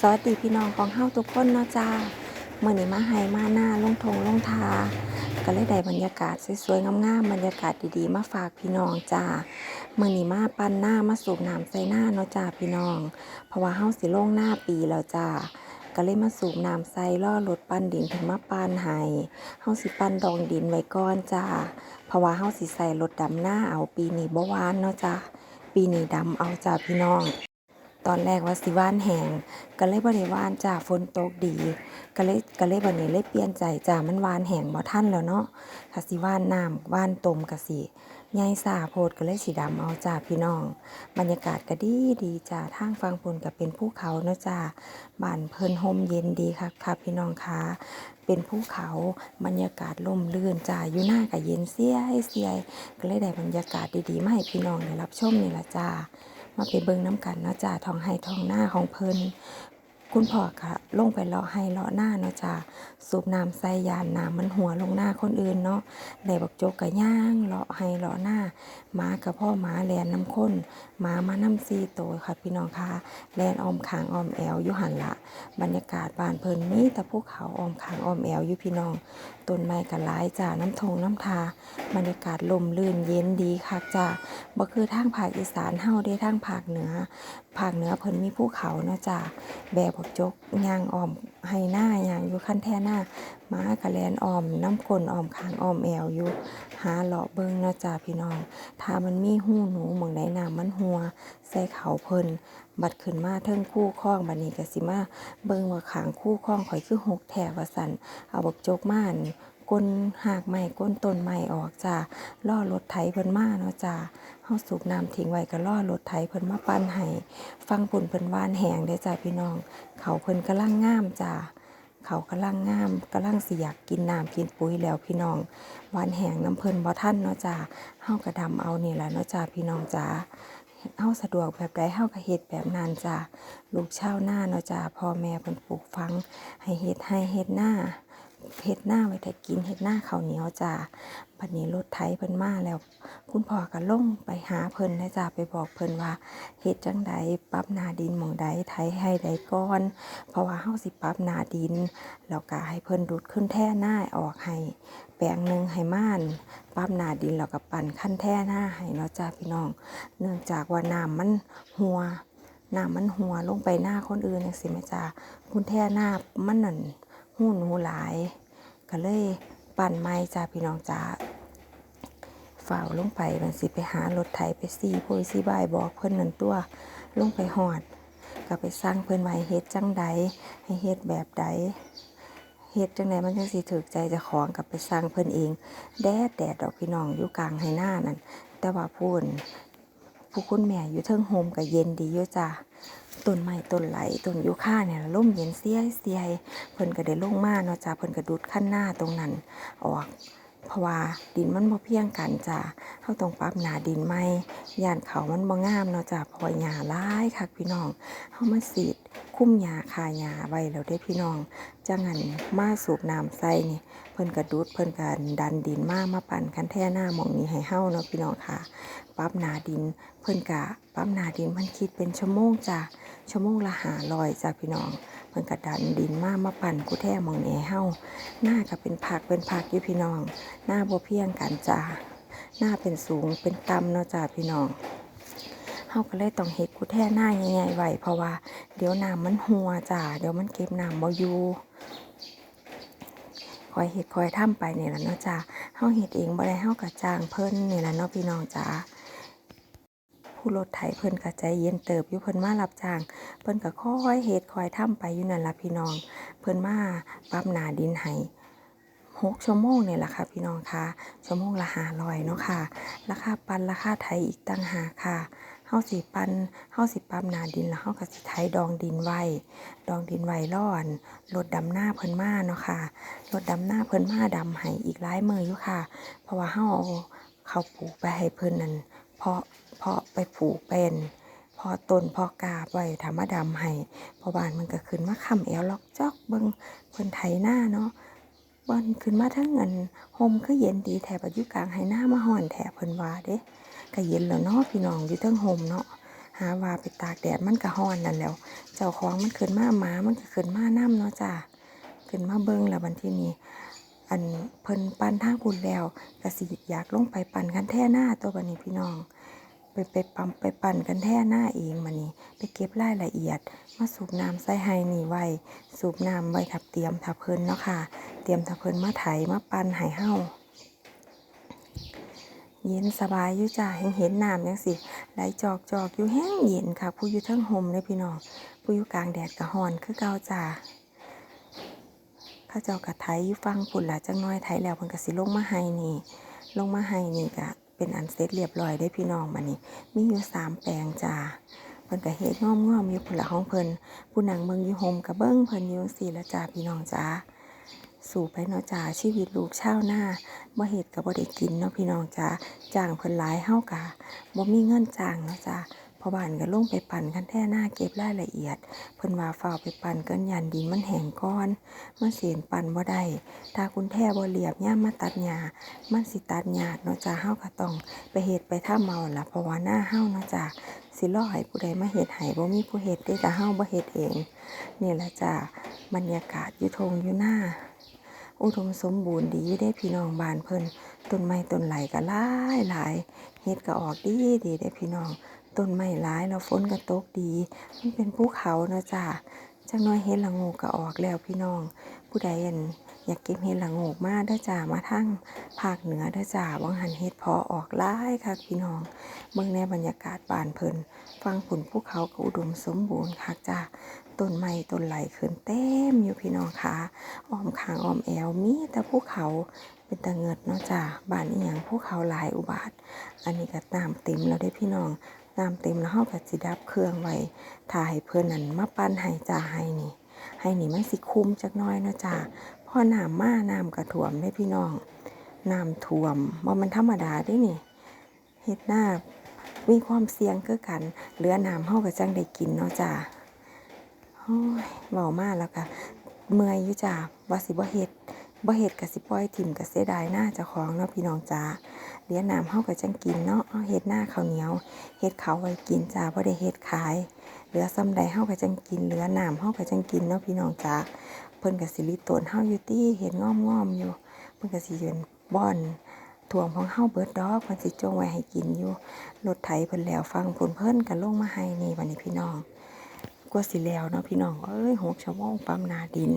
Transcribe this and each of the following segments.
สวัสดีพี่น้องของเฮาทุกคนเนาะจ้าเมื่อนี้มาไฮมาหน้าลงทงลงทาก็เลยได้บรรยากาศสวยๆงามๆบรรยากาศดีๆ มาฝากพี่น้องจ้าเมื่อนี้มาปั้นหน้ามาสูบน้ำใส่หน้าเนาะจ้าพี่น้อง เพราะว่าเฮาสิลงหน้าปีแล้วจ้าก็เลยมาสูบน้ำใส่ล่อรถปั้นดินถึงมาปั้นให้เฮาสิปั้นดองดินไว้ก่อนจ้าเพราะว่าเฮาสิใส่รถดำหน้าเอาปีนี้บ่วานเนาะจ้าปีนี้ดำเอาจ้าพี่น้อง ตอนแรกว่าสิว่านแหงก็เลยบ่ได้ว่านจ้าฝนตกดี ก็เลยก็เลยบัดนี้เลยเปลี่ยนใจจ้ามันว่านแหงบ่ทันแล้วเนาะถ้าสิว่านน้ำว่านต้มก็สิใหญ่สาโพดก็เลยสิดำเอาจ้าพี่น้อง บรรยากาศก็ดีดีจ้าทางฟังพุ่นก็เป็นภูเขาเนาะจ้าบ้านเพิ่นห่มเย็นดีค่ะค่ะพี่น้องคะเป็นภูเขาบรรยากาศร่มรื่นจ้าอยู่หน้าก็เย็นเสียให้เสียก็เลยได้บรรยากาศดีๆมาให้พี่น้องได้รับชมนี่ละจ้า มาไปเบิ่งน้ำกันเนาะจ้าทองไห้ทองหน้าของเพิ่นคุณพ่อค่ะลงไปเลาะให้เลาะหน้าเนาะจ้าสูบน้ำใส่ยานน้ำมันหัวลงหน้าคนอื่นเนาะได้บักโจกกะย่างเลาะให้เลาะหน้าหมากับพ่อหมาแลนน้ำข้น หมามาน้ำซีโตค่ะพี่น้องค่ะแลนออมขางออมแอวอยู่หันละ บรรยากาศบานเพิ่นมีแต่ภูเขาออมขางออมแอวอยู่พี่น้องต้นไม้ก็หลายจ้าน้ำทงน้ำทา บรรยากาศลมลื่นเย็นดีค่ะจ้าบ่คือทางภาคอีสานเฮาได้ทางภาคเหนือภาคเหนือเพิ่นมีภูเขาเนาะจ้ะแบบบักจกยางออมให้หน้ายางอยู่คันแท่หน้าหมากะแลนออมน้ำกลนออมคางออมแอวอยู่หาเลาะเบิ่งเนาะจ้ะพี่น้องถ้ามันมีหูหนูหม่องใดน้ำมันหัวใส่เขาเพิ่น บัดขึ้นมาเทิงคู่ข้องบัดนี้ก็สิมาเบิ่งว่าขางคู่ข้องข่อยคือหกแถวว่าสันเอาบักจกม่านก้นหากไม้ก้นต้นไม้ออกจ้ะล่อรถไถเพิ่นมาเนาะจ้ะเฮาสูบน้ำทิ้งไว้ก็ล่อรถไถเพิ่นมาปั้นให้ฟังปุ่นเพิ่นวานแหงเด้จ้าพี่น้อง เขาเพิ่นกำลังงามจ้าเขากำลังงามกำลังสิอยากกินน้ำกินปุ๋ยแล้วพี่น้องวานแหงน้ำเพิ่นบ่ทันเนาะจ้าเฮาก็ดำเอานี่แหละเนาะจ้าพี่น้องจ้า เฮาสะดวกแบบใดเฮาก็เฮ็ดแบบนั้นจ้ะลูกชาวนาเนาะจ้ะพ่อแม่เพิ่นปลูกฝัง ให้เฮ็ดให้เฮ็ดหน้า เฮ็ดหน้าไว้แต่กินเฮ็ดหน้าข้าวเหนียวจ้าบัดนี้รถไถเพิ่นมาแล้ว คุณพ่อก็ลงไปหาเพิ่นนะจ้ะไปบอกเพิ่นว่าเฮ็ดจังใดปรับหน้าดินหม่องใดไถให้ใดก่อน เพราะว่าเฮาสิปรับหน้าดินแล้วก็ให้เพิ่นดูดขึ้นแท่หน้าออกให้แปลงหนึ่งให้ม่านปรับหน้าดินแล้วก็ปั่นขั้นแท่หน้าให้เนาะจ้ะพี่น้อง เนื่องจากว่าน้ำมันหัวน้ำมันหัวลงไปหน้าคนอื่นจังซี่แม่จ้ะคุณแท่หน้ามันนั่น หูหนูหลาย ก็เลยปั่นไม้จ้ะพี่น้องจ้าฝ่าลงไปมันสิไปหารถไถไปซีโพยซีบายบอกเพิ่นนั่นตัวลงไปหอดก็ไปสร้างเพิ่นไว้เฮ็ดจังใดให้เฮ็ดแบบใดเฮ็ดจังใดมันจังสิถูกใจจะของกับไปสร้างเพิ่นเอง แดดแดดดอกพี่น้องอยู่กลางไหหน้านั่นแต่ว่าพูนผู้คุณแม่อยู่เทิงโฮมก็เย็นดีอยู่จ้ะ ต้นไม้ต้นไหลต้นยูคาเนี่ยล่มเย็นเสียเสียเพิ่นก็ได้ลงมาเนาะจ้ะเพิ่นก็ดุดขั้นหน้าตรงนั้นออกเพราะว่าดินมันบ่เพียงกันจ้ะเฮาต้องปรับหนาดินใหม่ย่านเขามันบ่งามเนาะจ้ะเพราะว่าหญ้าหลายคักพี่น้องเฮามาสีดคุ้มหญ้าคาหญ้าไว้แล้วเด้พี่น้องจังหันมาสูบน้ำใส่นี่เพิ่นก็ดูดเพิ่นก็ดันดินมามาปั่นคันแท่หน้าหม่องนี้ให้เฮาเนาะพี่น้องค่ะปรับหนาดิน เพิ่นก็ปรับหนาดินมันคิดเป็นชั่วโมงจ้ะ ชั่วโมงละ500จ้ะพี่น้องเพิ่นก็ดันดินมามาปั่นกูแท้หม่องนี้ให้เฮาหน้าก็เป็นผักเป็นผักอยู่พี่น้อง หน้าบ่เพียงกันจ้าหน้าเป็นสูงเป็นต่ำเนาะจ้าพี่น้องเฮาก็เลยต้องเฮ็ดกุแท่หน้าใหญ่ๆไว้เพราะว่าเดี๋ยวน้ำมันหัวจ้าเดี๋ยวมันเก็บน้ำบ่อยู่คอยเฮ็ดคอยทำไปนี่แหละเนาะจ้าเฮาเฮ็ดเองบ่ได้เฮาก็จ้างเพิ่นนี่แหละเนาะพี่น้องจ้า ผู้รถไถเพิ่นก็ใจเย็นเติบอยู่เพิ่นมารับจ้าง เพิ่นก็คอยเฮ็ดคอยทำไปอยู่นั่นล่ะพี่น้อง เพิ่นมาปรับหนาดินให้หกชั่วโมงเนี่ยแหละค่ะพี่น้องค่ะชั่วโมงละห้าร้อยเนาะค่ะ ราคาปันราคาไทยอีกตั้งหากค่ะเฮาสิปันเฮาสิปั๊มหนาดินแล้วเฮาก็สิไถดองดินไว้ ดองดินไว้ร่อนรถดำหน้าเพิ่นมาเนาะค่ะรถดำหน้าเพิ่นมาดำให้อีกหลายมืออยู่ค่ะ เพราะว่าเฮาเอาเขาปลูกไปให้เพิ่นนั่นเพาะ เพาะไปปลูกเป็นพอต้นพอกาบไว้ทำมดำให้พอบานมันก็ขึ้นมาค้ำแอวล็อกจอกเบิงเพิ่นไถหน้าเนาะบอนขึ้นมาทั้งเงินโฮมก็เย็นดีแถบอายู่กลางให้หน้ามาห่อนแถบเพิ่นว่าเด้ก็เย็นแล้วเนาะพี่น้องอยู่ทั้งโฮมเนาะหาว่าไปตากแดดมันก็ร้อนนั่นแล้ว เจ้าของมันขึ้นมาหมามันก็ขึ้นมานํเนาะจ้าขึ้นมาเบิ่งแล้วบัดทีนี้อันเพิ่นปั่นทางพุ่นแล้วก็สิอยากลงไปปั่นกันแท่หน้าตัวบัดนี้พี่น้อง ไปไปปั๊มไปปั่นกันแท่หน้าเองมานี่ไปเก็บรายละเอียด มาสูบน้ำใส่ไฮนี่ไว้สูบน้ำไว้ทับเตรียมทับเพิ่นเนาะค่ะ เตรียมทับเพิ่นมาไถมาปั่นให้เฮาเย็นสบายอยู่จ้าเห็นเห็นน้ำจังสิไหลจอกจอกอยู่แห้งเย็นค่ะ ผู้อยู่ทั้งห่มเลยพี่น้องผู้อยู่กลางแดดก็ร้อนคือเกาจ้าข้าเจ้ากะไถอยู่ฟังพุ่นละจังน้อยไถแล้วเพิ่นก็สิลงมาให้นี่ ลงมาให้นี่ก็ เป็นอันเสร็จเรียบร้อยได้พี่น้องมานี่มีอยู่สามแปลงจ้าเพิ่นก็เฮ็ดง่อมๆอยู่พุ่นละของเพิ่นผู้นางเมืองอยู่โฮมกะเบิ้งเพิ่นอยู่สี่ละจ้าพี่น้องจ้าสู่ไปเนาะจ้าชีวิตลูกชาวนาบ่เฮ็ดกะบ่ได้กินเนาะพี่น้องจ้าจ้างเพิ่นหลายเฮากะบ่มีเงินจ้างเนาะจ้า พอบ้านก็ลงไปปั่นคันแท่หน้าเก็บรายละเอียด เพิ่นว่าฝ้าวไปปั่นเกินยันดินมันแห้งก่อนมันเสียนปั่นบ่ได้ถ้าคุณแท้บ่เรียบย่ามมาตัดหญ้ามันสิตัดยาเนาะจ้าเฮาก็ต้องไปเฮ็ดไปท่าเมาล่ะเพราะว่าหน้าเฮาเนาะจ้าสิรอให้ผู้ใดมาเฮ็ดให้บ่มีผู้เฮ็ดเด้แต่เฮาบ่เฮ็ดเองนี่แหละจ้าบรรยากาศอยู่ทงอยู่หน้าอุดมสมบูรณ์ดีอยู่เด้พี่น้องบ้านเพิ่นต้นไม้ต้นไหลก็หลายหลายเฮ็ดก็ออกดีดีเด้พี่น้อง ต้นไม้หลายแล้วฝนก็ตกดี มันเป็นภูเขาเนาะจ้าจักหน้อยเห็ดละโงกก็ออกแล้วพี่น้อง ผู้ใดอันอยากเก็บเห็ดละโงกมาเด้อจ้ามาทั้งภาคเหนือเด้อจ้าวังหันเห็ดพอออกหลายค่ะพี่น้องเบิ่งในบรรยากาศบานเพลิน ฟังผลภูเขาก็อุดมสมบูรณ์ค่ะจ้าต้นไม้ต้นไหลขึ้นเต็มอยู่พี่น้องค่ะอ้อมขางอ้อมแอวมีแต่ภูเขาเป็นตะเงิดเนาะจ้าบ้านอีหยังภูเขาหลายอุบาท อันนี้ก็น้ำเต็มแล้วได้พี่น้อง น้ำเต็มแล้วเฮาก็สิดับเครื่องไว้ถ่ายเพื่อนนั่นมาปั้นให้จ้าให้นี่ ให้นี่มันสิคุ้มจักน้อยเนาะจ้าพอน้ำมาน้ำกระถ่วมได้พี่น้องน้ำท่วมว่มันธรรมดาได้นี่เฮ็ดหน้ามีความเสี่ยงคือกัน เหลือน้ำเฮาก็จังได้กินเนาะจ้าโอ้ยเว้ามาแล้วก็เมื่อยอยู่จ้าว่าสิบ่เฮ็ดบ่เฮ็ดก็สิปล่อยถิ่มก็เสียดายหน้าเจ้าของเนาะพี่น้องจ้า เหลือน้ำเฮาก็จังกินเนาะเฮ็ดหน้าข้าวเหนียวเฮ็ดข้าวไว้กินจ้าบ่ได้เฮ็ดขาย เหลือซ้ำใดเฮาก็จังกิน เหลือน้ำเฮาก็จังกินเนาะพี่น้องจ้าเพิ่นก็สิริตนเฮาอยู่ติเห็นงอมๆอยู่ เพิ่นก็สิยืนบ่อนถ่วงของเฮาเบิดดอกเพิ่นสิจงไว้ให้กินอยู่รถไถเพิ่นแล้วฟังเพิ่นเพิ่นก็ลงมาให้นี่บัดนี้พี่น้องกว่าสิแล้วเนาะพี่น้องเอ้ย6ชั่วโมงปั๊มนาดิน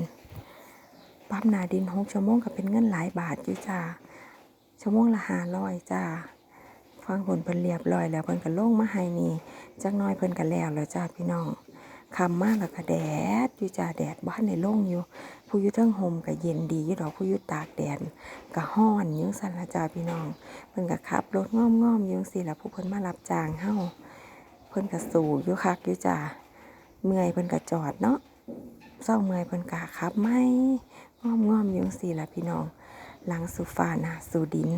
ปั๊มนาดิน6ชั่วโมงก็เป็นเงินหลายบาทอยู่จ้า ชั่วโมงละ500จ้าฟังผลเพิ่นเรียบร้อยแล้วเพิ่นก็ลงมาให้นี่จักน้อยเพิ่นก็แล้วแล้วจ้าพี่น้องคำมากแล้วก็แดดอยู่จ้าแดดบ้านในโล่งอยู่ ผู้อยู่เทั้งห่มก็เย็นดีอยู่ดอกผู้อยู่ตากแดดก็ฮ้อนอยุ่งสันละจ้าพี่น้องเพิ่นก็ขับรถง้อมๆอยุ่จั่งสิละผู้เพิ่นมารับจ้างเฮ้าเพิ่นก็สู้อยู่คักอยู่จ้าเมื่อยเพิ่นก็จอดเนาะเศร้าเมื่อยเพิ่นก็ขับไม่ง้อมๆอยุ่จั่งสิละพี่น้อง หลังสู่ฟ้านะสู่ดิน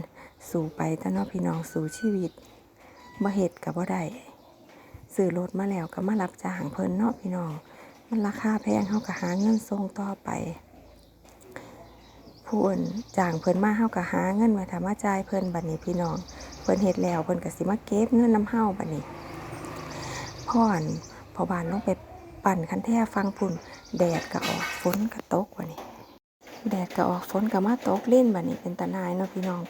สู่ไปแต่นาะพี่น้องสู่ชีวิตบ่เฮ็ดก็บ่ได้ซื้อรถมาแล้วก็มารับจ้างเพิ่นเนาะพี่น้อง มันราคาแพงเฮาก็หาเงินส่งต่อไปผู้อื่นจ้างเพิ่นมาเฮาก็หาเงินมาทำมาจ่ายเพิ่นบัดนี้พี่น้อง เพิ่นเฮ็ดแล้วเพิ่นก็สิมาเก็บเงินนำเฮาบัดนี้พ่อนพอบ้านลงไปปั่นคันแท้ฟังพุ่นแดดก็ออกฝนก็ตกบัดนี้ แดดก็ออกฝนก็มาตกเล่นบัดนี้เป็นตานายเนาะพี่น้อง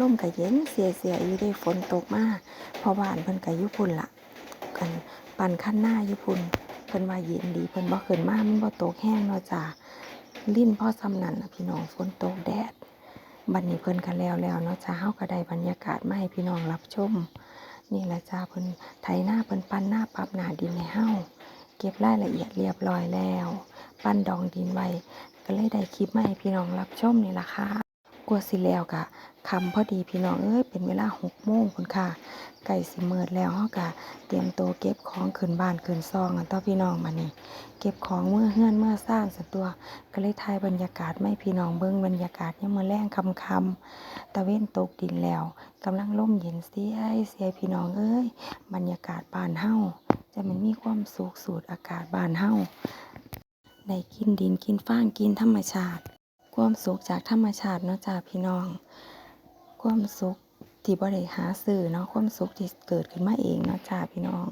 ลมก็เย็นเสียเสียๆอยู่ได้ฝนตกมาเพอบ้านเพิ่นก็อยู่พุ่นละกันปั่นขั้นหน้าอยู่พุ่นเพิ่นว่าเย็นดีเพิ่นบ่ขึ้นมามันบ่ตกแห้งเนาะจ้าลิ้นพ่อซ้ำนั่นล่ะพี่น้องฝนตกแดดบัดนี้เพิ่นก็แล้วแล้วเนาะจ้าเฮาก็ได้บรรยากาศมาให้พี่น้องรับชม นี่แหละจ้าเพิ่นไถหน้าเพิ่นปั้นหน้าปรับหน้าดินให้เฮาเก็บรายละเอียดเรียบร้อยแล้ว ปั้นดองดินไว้ ก็เลยได้คลิปมาให้พี่น้องรับชมนี่ล่ะค่ะกลัวสิแล้วกะคำพอดีพี่น้องเอ้ยเป็นเวลาหกโมงคุณค่ะ ไก่สิเมิดแล้วเฮากะเตรียมตัวเก็บของขึ้นบ้านขึ้นซองกันต่อพี่น้องมานี่เก็บของเมื่อเฮือนเมื่อซ่านสันตัว ก็เลยถ่ายบรรยากาศไม่พี่น้องเบิ่งบรรยากาศยามมื้อแลงค่ำตะเว้นตกดินแล้วกำลังล่มเย็นเสียเสียพี่น้องเอ้ยบรรยากาศบ้านเฮาจะมันมีความสุขสูดอากาศบ้านเฮา ได้กินดินกินฟางกินธรรมชาติ ความสุขจากธรรมชาติเนาะจ้าพี่น้อง ความสุขที่บ่ได้หาซื้อเนาะความสุขที่เกิดขึ้นมาเองเนาะจ้าพี่น้อง